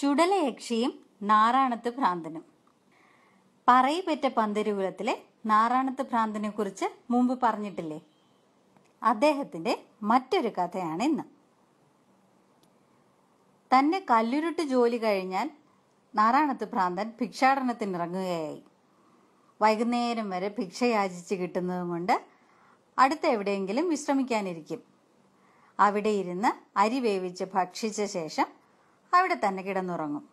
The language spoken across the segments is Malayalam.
ചുടലയക്ഷിയും നാറാണത്ത് ഭ്രാന്തനും. പറയിപ്പറ്റ പന്തരുകുലത്തിലെ നാറാണത്ത് ഭ്രാന്തനെ കുറിച്ച് മുമ്പ് പറഞ്ഞിട്ടില്ലേ? അദ്ദേഹത്തിന്റെ മറ്റൊരു കഥയാണ് ഇന്ന്. തന്നെ കല്ലുരുട്ട് ജോലി കഴിഞ്ഞാൽ നാറാണത്ത് ഭ്രാന്തൻ ഭിക്ഷാടനത്തിനിറങ്ങുകയായി. വൈകുന്നേരം വരെ ഭിക്ഷ യാചിച്ച് കിട്ടുന്നതും കൊണ്ട് അടുത്ത എവിടെയെങ്കിലും വിശ്രമിക്കാനിരിക്കും. അവിടെ ഇരുന്ന് അരി വേവിച്ച് ഭക്ഷിച്ച ശേഷം അവിടെ തന്നെ കിടന്നുറങ്ങും.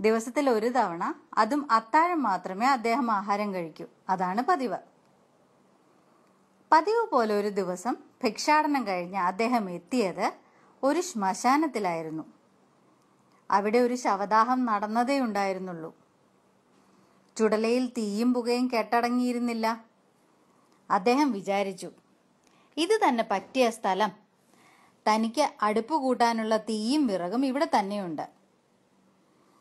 ദിവസത്തിൽ ഒരു തവണ അതും അത്താഴം മാത്രമേ അദ്ദേഹം ആഹാരം കഴിക്കൂ. അതാണ് പതിവ്. പതിവ് പോലെ ഒരു ദിവസം ഭിക്ഷാടനം കഴിഞ്ഞ് അദ്ദേഹം എത്തിയത് ഒരു ശ്മശാനത്തിലായിരുന്നു. അവിടെ ഒരു ശവദാഹം നടന്നതേ ഉണ്ടായിരുന്നുള്ളൂ. ചുടലയിൽ തീയും പുകയും കെട്ടടങ്ങിയിരുന്നില്ല. അദ്ദേഹം വിചാരിച്ചു ഇത് തന്നെ പറ്റിയ സ്ഥലം. തനിക്ക് അടുപ്പ് കൂട്ടാനുള്ള തീയും വിറകും ഇവിടെ തന്നെയുണ്ട്.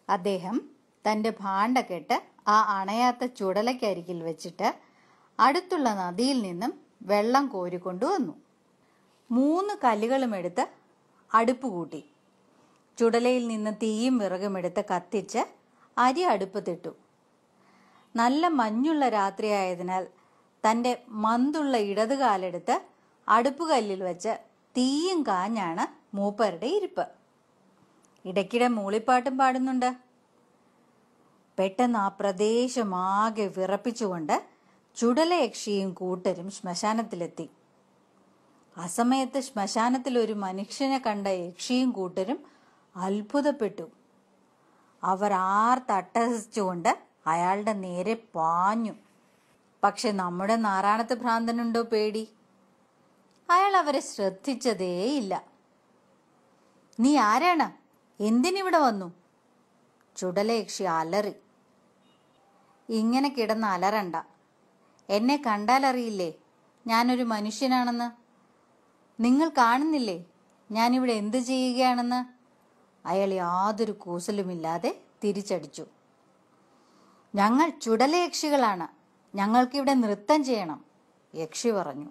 അദ്ദേഹം തന്റെ ഭാണ്ഡക്കെട്ട് ആ അണയാത്ത ചുടലക്കരികിൽ വെച്ചിട്ട് അടുത്തുള്ള നദിയിൽ നിന്നും വെള്ളം കോരിക്കൊണ്ടുവന്നു മൂന്ന് കല്ലുകളും എടുത്ത് അടുപ്പ് കൂട്ടി. ചുടലയിൽ നിന്ന് തീയും വിറകും എടുത്ത് കത്തിച്ച് അരി അടുപ്പത്തിട്ടു. നല്ല മഞ്ഞുള്ള രാത്രിയായതിനാൽ തന്റെ മന്തുള്ള ഇടതുകാലെടുത്ത് അടുപ്പുകല്ലിൽ വെച്ച് തീയും കാഞ്ഞാണ് മൂപ്പരുടെ ഇരിപ്പ്. ഇടയ്ക്കിടെ മൂളിപ്പാട്ടും പാടുന്നുണ്ട്. പെട്ടെന്ന് ആ പ്രദേശമാകെ വിറപ്പിച്ചുകൊണ്ട് ചുടലയക്ഷിയും കൂട്ടരും ശ്മശാനത്തിലെത്തി. അസമയത്ത് ശ്മശാനത്തിൽ ഒരു മനുഷ്യനെ കണ്ട യക്ഷിയും കൂട്ടരും അത്ഭുതപ്പെട്ടു. അവർ ആർ തട്ടഹസിച്ചുകൊണ്ട് അയാളുടെ നേരെ പാഞ്ഞു. പക്ഷെ നമ്മുടെ നാരായണത്ത് ഭ്രാന്തനുണ്ടോ പേടി? അയാൾ അവരെ ശ്രദ്ധിച്ചതേയില്ല. നീ ആരാണ്? എന്തിനിവിടെ വന്നു? ചുടലയക്ഷി അലറി. ഇങ്ങനെ കിടന്ന് അലറണ്ട. എന്നെ കണ്ടാലറിയില്ലേ? ഞാനൊരു മനുഷ്യനാണെന്ന്. നിങ്ങൾ കാണുന്നില്ലേ? ഞാനിവിടെ എന്ത് ചെയ്യുകയാണെന്ന്? അയാൾ യാതൊരു കൂസലുമില്ലാതെ തിരിച്ചടിച്ചു. ഞങ്ങൾ ചുടലയക്ഷികളാണ്. ഞങ്ങൾക്കിവിടെ നൃത്തം ചെയ്യണം യക്ഷി പറഞ്ഞു.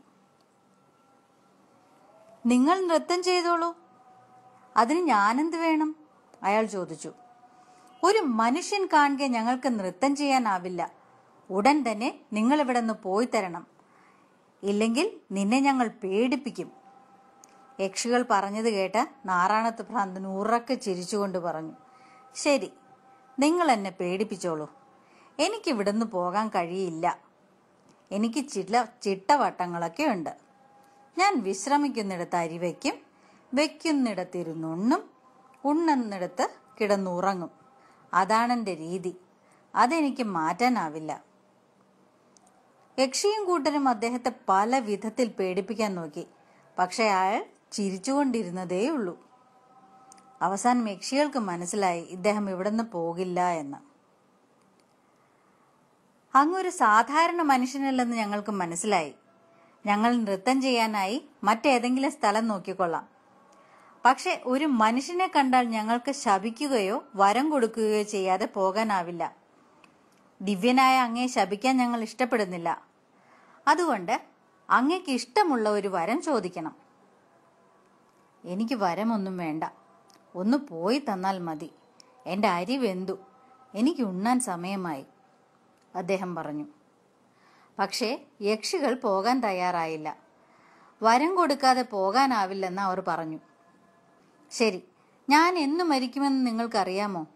നിങ്ങൾ നൃത്തം ചെയ്തോളൂ. അതിന് ഞാനെന്ത് വേണം? അയാൾ ചോദിച്ചു. ഒരു മനുഷ്യൻ കാണുക ഞങ്ങൾക്ക് നൃത്തം ചെയ്യാനാവില്ല. ഉടൻ തന്നെ നിങ്ങൾ ഇവിടെ നിന്ന് പോയി തരണം. ഇല്ലെങ്കിൽ നിന്നെ ഞങ്ങൾ പേടിപ്പിക്കും. യക്ഷികൾ പറഞ്ഞത് കേട്ട് നാറാണത്ത് ഭ്രാന്തൻ ഉറക്കെ ചിരിച്ചുകൊണ്ട് പറഞ്ഞു. ശരി നിങ്ങൾ എന്നെ പേടിപ്പിച്ചോളൂ. എനിക്ക് ഇവിടുന്ന് പോകാൻ കഴിയില്ല. എനിക്ക് ചില ചിട്ടവട്ടങ്ങളൊക്കെ ഉണ്ട്. ഞാൻ വിശ്രമിക്കുന്നിടത്ത് അരി വയ്ക്കും വെക്കുന്നിടത്തിരുന്നുണ്ണും ഉണ്ണുന്നിടത്ത് കിടന്നുറങ്ങും. അതാണെന്റെ രീതി. അതെനിക്ക് മാറ്റാനാവില്ല. യക്ഷിയും കൂട്ടരും അദ്ദേഹത്തെ പല വിധത്തിൽ പേടിപ്പിക്കാൻ നോക്കി. പക്ഷേ അയാൾ ചിരിച്ചുകൊണ്ടിരുന്നതേ ഉള്ളൂ അവസാനം യക്ഷികൾക്ക് മനസ്സിലായി ഇദ്ദേഹം ഇവിടുന്ന് പോകില്ല എന്ന്. അങ്ങൊരു സാധാരണ മനുഷ്യനല്ലെന്ന് ഞങ്ങൾക്ക് മനസ്സിലായി. ഞങ്ങൾ നൃത്തം ചെയ്യാനായി മറ്റേതെങ്കിലും സ്ഥലം നോക്കിക്കൊള്ളാം. പക്ഷെ ഒരു മനുഷ്യനെ കണ്ടാൽ ഞങ്ങൾക്ക് ശപിക്കുകയോ വരം കൊടുക്കുകയോ ചെയ്യാതെ പോകാനാവില്ല. ദിവ്യനായ അങ്ങയെ ശപിക്കാൻ ഞങ്ങൾ ഇഷ്ടപ്പെടുന്നില്ല. അതുകൊണ്ട് അങ്ങയ്ക്ക് ഇഷ്ടമുള്ള ഒരു വരം ചോദിക്കണം. എനിക്ക് വരമൊന്നും വേണ്ട. ഒന്ന് പോയി തന്നാൽ മതി. എന്റെ അരി വെന്തു എനിക്ക് ഉണ്ണാൻ സമയമായി. അദ്ദേഹം പറഞ്ഞു. പക്ഷേ യക്ഷികൾ പോകാൻ തയ്യാറായില്ല. വരം കൊടുക്കാതെ പോകാനാവില്ലെന്ന് അവർ പറഞ്ഞു. ശരി ഞാൻ എന്നു മരിക്കുമെന്ന് നിങ്ങൾക്കറിയാമോ?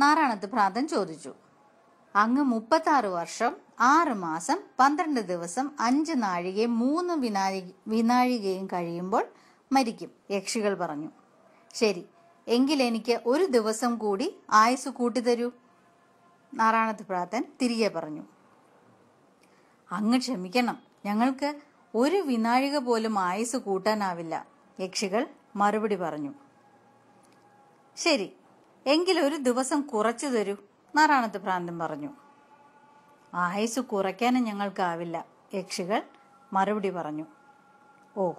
നാരായണത്ത് ഭ്രാന്തൻ ചോദിച്ചു. അങ്ങ് മുപ്പത്താറ് വർഷം ആറ് മാസം പന്ത്രണ്ട് ദിവസം അഞ്ച് നാഴികയും മൂന്ന് വിനാഴി വിനാഴികയും കഴിയുമ്പോൾ മരിക്കും യക്ഷികൾ പറഞ്ഞു. ശരി എങ്കിൽ എനിക്ക് ഒരു ദിവസം കൂടി ആയുസ് കൂട്ടിത്തരൂ നാരായണത്ത് ഭ്രാന്തൻ തിരികെ പറഞ്ഞു. അങ്ങ് ക്ഷമിക്കണം. ഞങ്ങൾക്ക് ഒരു വിനാഴിക പോലും ആയുസ് കൂട്ടാനാവില്ല. യക്ഷികൾ മറുപടി പറഞ്ഞു. ശരി എങ്കിൽ ഒരു ദിവസം കുറച്ചു തരൂ നാറാണത്ത് ഭ്രാന്തൻ പറഞ്ഞു. ആയുസ് കുറയ്ക്കാനും ഞങ്ങൾക്കാവില്ല യക്ഷികൾ മറുപടി പറഞ്ഞു. ഓ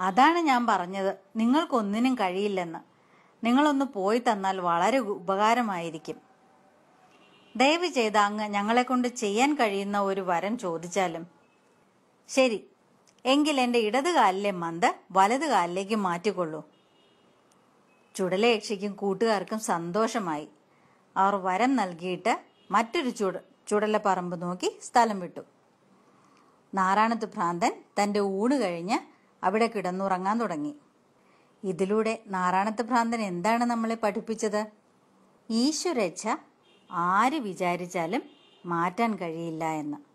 അതാണ് ഞാൻ പറഞ്ഞത്. നിങ്ങൾക്കൊന്നിനും കഴിയില്ലെന്ന്. നിങ്ങളൊന്ന് പോയി തന്നാൽ വളരെ ഉപകാരമായിരിക്കും. ദയവ് ചെയ്ത് അങ്ങ് ഞങ്ങളെ കൊണ്ട് ചെയ്യാൻ കഴിയുന്ന ഒരു വരം ചോദിച്ചാലും. ശരി എങ്കിൽ എന്റെ ഇടത് കാലിലെ മന്ത് വലത് കാലിലേക്ക് മാറ്റിക്കൊള്ളൂ ചുടലയക്ഷിക്കും കൂട്ടുകാർക്കും സന്തോഷമായി. അവർ വരം നൽകിയിട്ട് മറ്റൊരു ചുട ചുടലപ്പറമ്പ് നോക്കി സ്ഥലം വിട്ടു. നാരായണത്ത് ഭ്രാന്തൻ തന്റെ ഊണ് കഴിഞ്ഞ് അവിടെ കിടന്നുറങ്ങാൻ തുടങ്ങി. ഇതിലൂടെ നാരായണത്ത് ഭ്രാന്തൻ എന്താണ് നമ്മളെ പഠിപ്പിച്ചത്? ഈശ്വരച്ഛ ആര് വിചാരിച്ചാലും മാറ്റാൻ കഴിയില്ല എന്ന്.